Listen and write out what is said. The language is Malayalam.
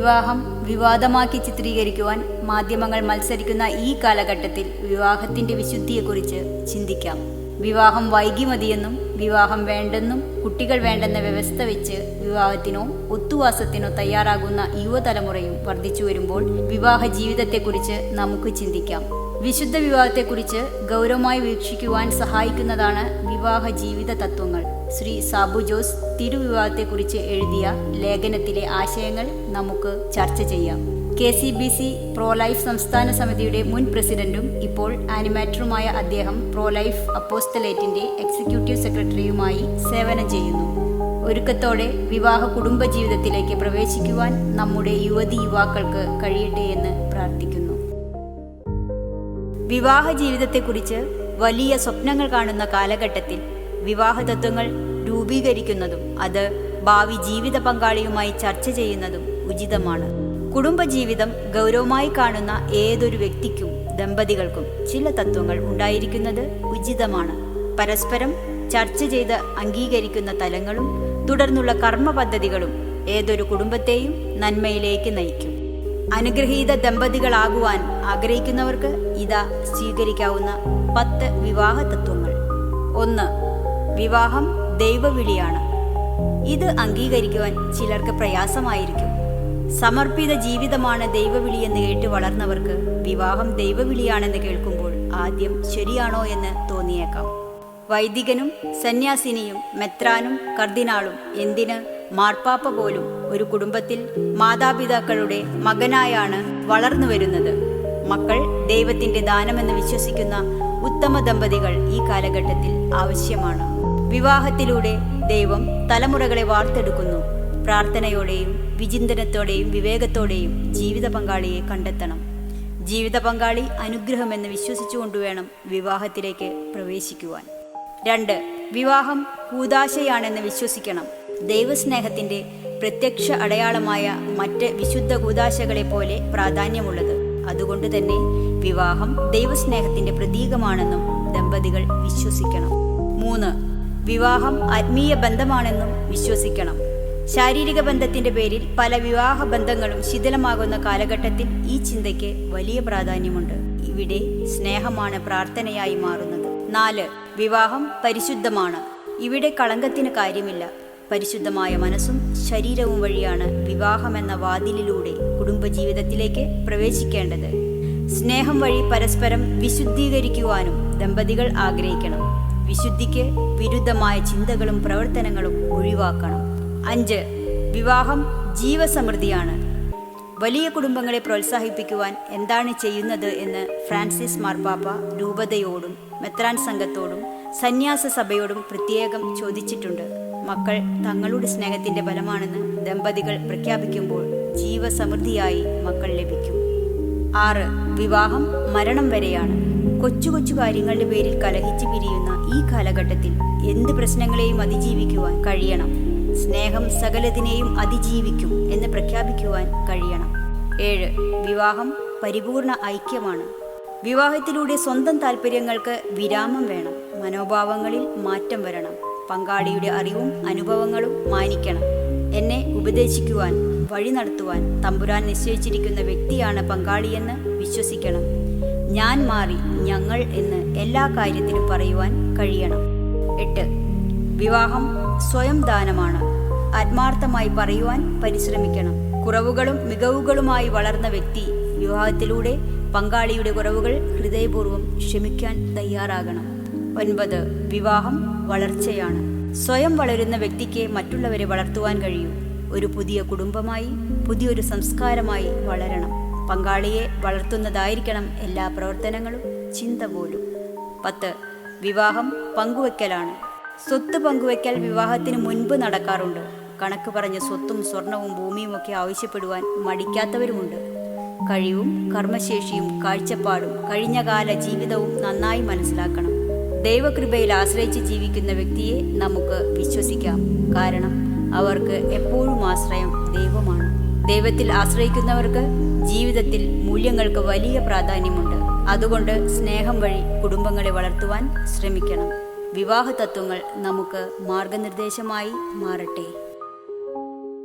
വിവാഹം വിവാദമാക്കി ചിത്രീകരിക്കുവാൻ മാധ്യമങ്ങൾ മത്സരിക്കുന്ന ഈ കാലഘട്ടത്തിൽ വിവാഹത്തിന്റെ വിശുദ്ധിയെക്കുറിച്ച് ചിന്തിക്കാം. വിവാഹം വൈകി മതിയെന്നും വിവാഹം വേണ്ടെന്നും കുട്ടികൾ വേണ്ടെന്ന വ്യവസ്ഥ വെച്ച് വിവാഹത്തിനോ ഒത്തുവാസത്തിനോ തയ്യാറാകുന്ന യുവതലമുറയും വർദ്ധിച്ചു വരുമ്പോൾ വിവാഹ ജീവിതത്തെക്കുറിച്ച് നമുക്ക് ചിന്തിക്കാം. വിശുദ്ധ വിവാഹത്തെക്കുറിച്ച് ഗൗരവമായി വീക്ഷിക്കുവാൻ സഹായിക്കുന്നതാണ് വിവാഹ ജീവിത തത്വങ്ങൾ. ശ്രീ സാബു ജോസ് തിരുവിവാഹത്തെക്കുറിച്ച് എഴുതിയ ലേഖനത്തിലെ ആശയങ്ങൾ നമുക്ക് ചർച്ച ചെയ്യാം. K C B C pro life സംസ്ഥാന സമിതിയുടെ മുൻ പ്രസിഡന്റും ഇപ്പോൾ ആനിമേറ്ററുമായ അദ്ദേഹം പ്രോ ലൈഫ് അപ്പോസ്റ്റലേറ്റിന്റെ എക്സിക്യൂട്ടീവ് സെക്രട്ടറിയുമായി സേവനം ചെയ്യുന്നു. ഒരുക്കത്തോടെ വിവാഹ കുടുംബ ജീവിതത്തിലേക്ക് പ്രവേശിക്കുവാൻ നമ്മുടെ യുവതി യുവാക്കൾക്ക് കഴിയട്ടെ എന്ന് പ്രാർത്ഥിക്കുന്നു. വിവാഹ ജീവിതത്തെക്കുറിച്ച് വലിയ സ്വപ്നങ്ങൾ കാണുന്ന കാലഘട്ടത്തിൽ വിവാഹ തത്വങ്ങൾ രൂപീകരിക്കുന്നതും അത് ഭാവി ജീവിത പങ്കാളിയുമായി ചർച്ച ചെയ്യുന്നതും ഉചിതമാണ്. കുടുംബജീവിതം ഗൗരവമായി കാണുന്ന ഏതൊരു വ്യക്തിക്കും ദമ്പതികൾക്കും ചില തത്വങ്ങൾ ഉണ്ടായിരിക്കുന്നത് ഉചിതമാണ്. പരസ്പരം ചർച്ച ചെയ്ത് അംഗീകരിക്കുന്ന തലങ്ങളും തുടർന്നുള്ള കർമ്മ പദ്ധതികളും ഏതൊരു കുടുംബത്തെയും നന്മയിലേക്ക് നയിക്കും. അനുഗ്രഹീത ദമ്പതികളാകുവാൻ ആഗ്രഹിക്കുന്നവർക്ക് ഇതാ സ്വീകരിക്കാവുന്ന പത്ത് വിവാഹ തത്വങ്ങൾ ഒന്ന് വിവാഹം ദൈവവിളിയാണ്. ഇത് അംഗീകരിക്കുവാൻ ചിലർക്ക് പ്രയാസമായിരിക്കും. സമർപ്പിത ജീവിതമാണ് ദൈവവിളി എന്ന് കേട്ട് വളർന്നവർക്ക് വിവാഹം ദൈവവിളിയാണെന്ന് കേൾക്കുമ്പോൾ ആദ്യം ശരിയാണോ എന്ന് തോന്നിയേക്കാം. വൈദികനും സന്യാസിനിയും മെത്രാനും കർദിനാളും എന്തിന് മാർപ്പാപ്പ പോലും ഒരു കുടുംബത്തിൽ മാതാപിതാക്കളുടെ മകനായാണ് വളർന്നു വരുന്നത്. മക്കൾ ദൈവത്തിന്റെ ദാനമെന്ന് വിശ്വസിക്കുന്ന ഉത്തമ ദമ്പതികൾ ഈ കാലഘട്ടത്തിൽ ആവശ്യമാണ്. വിവാഹത്തിലൂടെ ദൈവം തലമുറകളെ വാർത്തെടുക്കുന്നു. പ്രാർത്ഥനയോടെയും വിചിന്തനത്തോടെയും വിവേകത്തോടെയും ജീവിത പങ്കാളിയെ കണ്ടെത്തണം. ജീവിത പങ്കാളി അനുഗ്രഹമെന്ന് വിശ്വസിച്ചുകൊണ്ട് വേണം വിവാഹത്തിലേക്ക് പ്രവേശിക്കുവാൻ. രണ്ട് വിവാഹം കൂതാശയാണെന്ന് വിശ്വസിക്കണം. ദൈവസ്നേഹത്തിന്റെ പ്രത്യക്ഷ അടയാളമായ മറ്റ് വിശുദ്ധ കൂതാശകളെ പോലെ പ്രാധാന്യമുള്ളത്. അതുകൊണ്ട് തന്നെ വിവാഹം ദൈവസ്നേഹത്തിന്റെ പ്രതീകമാണെന്നും ദമ്പതികൾ വിശ്വസിക്കണം. മൂന്ന് വിവാഹം ആത്മീയ ബന്ധമാണെന്നും വിശ്വസിക്കണം. ശാരീരിക ബന്ധത്തിന്റെ പേരിൽ പല വിവാഹ ബന്ധങ്ങളും ശിഥിലമാകുന്ന കാലഘട്ടത്തിൽ ഈ ചിന്തയ്ക്ക് വലിയ പ്രാധാന്യമുണ്ട്. ഇവിടെ സ്നേഹമാണ് പ്രാർത്ഥനയായി മാറുന്നത്. നാല് വിവാഹം പരിശുദ്ധമാണ്. ഇവിടെ കളങ്കത്തിന് കാര്യമില്ല. പരിശുദ്ധമായ മനസ്സും ശരീരവും വഴിയാണ് വിവാഹമെന്ന വാതിലിലൂടെ കുടുംബജീവിതത്തിലേക്ക് പ്രവേശിക്കേണ്ടത്. സ്നേഹം വഴി പരസ്പരം വിശുദ്ധീകരിക്കുവാനും ദമ്പതികൾ ആഗ്രഹിക്കണം. വിശുദ്ധിക്ക് വിരുദ്ധമായ ചിന്തകളും പ്രവർത്തനങ്ങളും ഒഴിവാക്കണം. അഞ്ച് വിവാഹം ജീവസമൃദ്ധിയാണ്. വലിയ കുടുംബങ്ങളെ പ്രോത്സാഹിപ്പിക്കുവാൻ എന്താണ് ചെയ്യുന്നത് എന്ന് ഫ്രാൻസിസ് മാർപ്പാപ്പ രൂപതയോടും മെത്രാൻ സംഘത്തോടും സന്യാസ സഭയോടും പ്രത്യേകം ചോദിച്ചിട്ടുണ്ട്. മക്കൾ തങ്ങളുടെ സ്നേഹത്തിന്റെ ഫലമാണെന്ന് ദമ്പതികൾ പ്രഖ്യാപിക്കുമ്പോൾ ജീവസമൃദ്ധിയായി മക്കൾ ലഭിക്കും. ആറ് വിവാഹം മരണം വരെയാണ്. കൊച്ചു കൊച്ചു കാര്യങ്ങളുടെ പേരിൽ കലഹിച്ചു പിരിയുന്ന ഈ കാലഘട്ടത്തിൽ എന്ത് പ്രശ്നങ്ങളെയും അതിജീവിക്കുവാൻ കഴിയണം? സ്നേഹം സകലതിനെയും അതിജീവിക്കും എന്ന് പ്രഖ്യാപിക്കുവാൻ കഴിയണം. ഏഴ് വിവാഹം പരിപൂർണ ഐക്യമാണ്. വിവാഹത്തിലൂടെ സ്വന്തം താല്പര്യങ്ങൾക്ക് വിരാമം വേണം. മനോഭാവങ്ങളിൽ മാറ്റം വരണം. പങ്കാളിയുടെ അറിവും അനുഭവങ്ങളും മാനിക്കണം. എന്നെ ഉപദേശിക്കുവാൻ വഴി നടത്തുവാൻ തമ്പുരാൻ നിശ്ചയിച്ചിരിക്കുന്ന വ്യക്തിയാണ് പങ്കാളിയെന്ന് വിശ്വസിക്കണം. ഞാൻ മാറി ഞങ്ങൾ എന്ന് എല്ലാ കാര്യത്തിനും പറയുവാൻ കഴിയണം. എട്ട്. വിവാഹം സ്വയം ദാനമാണ്. ആത്മാർത്ഥമായി പറയുവാൻ പരിശ്രമിക്കണം. കുറവുകളും മികവുകളുമായി വളർന്ന വ്യക്തി വിവാഹത്തിലൂടെ പങ്കാളിയുടെ കുറവുകൾ ഹൃദയപൂർവം ക്ഷമിക്കാൻ തയ്യാറാകണം. ഒൻപത്. വിവാഹം വളർച്ചയാണ്. സ്വയം വളരുന്ന വ്യക്തിക്ക് മറ്റുള്ളവരെ വളർത്തുവാൻ കഴിയും. ഒരു പുതിയ കുടുംബമായി പുതിയൊരു സംസ്കാരമായി വളരണം. പങ്കാളിയെ വളർത്തുന്നതായിരിക്കണം എല്ലാ പ്രവർത്തനങ്ങളും. ചിന്ത പോലും. പത്ത്. വിവാഹം പങ്കുവെക്കലാണ്. സ്വത്ത് പങ്കുവെക്കൽ വിവാഹത്തിന് മുൻപ് നടക്കാറുണ്ട്. കണക്ക് പറഞ്ഞ സ്വത്തും സ്വർണവും ഭൂമിയും ഒക്കെ ആവശ്യപ്പെടുവാൻ മടിക്കാത്തവരുമുണ്ട്. കഴിവും കർമ്മശേഷിയും കാഴ്ചപ്പാടും കഴിഞ്ഞകാല ജീവിതവും നന്നായി മനസ്സിലാക്കണം. ദൈവകൃപയിൽ ആശ്രയിച്ച് ജീവിക്കുന്ന വ്യക്തിയെ നമുക്ക് വിശ്വസിക്കാം. കാരണം അവർക്ക് എപ്പോഴും ആശ്രയം ദൈവമാണ്. ദൈവത്തിൽ ആശ്രയിക്കുന്നവർക്ക് ജീവിതത്തിൽ മൂല്യങ്ങൾക്ക് വലിയ പ്രാധാന്യമുണ്ട്. അതുകൊണ്ട് സ്നേഹം വഴി കുടുംബങ്ങളെ വളർത്തുവാൻ ശ്രമിക്കണം. വിവാഹ തത്വങ്ങൾ നമുക്ക് മാർഗനിർദ്ദേശമായി മാറട്ടെ.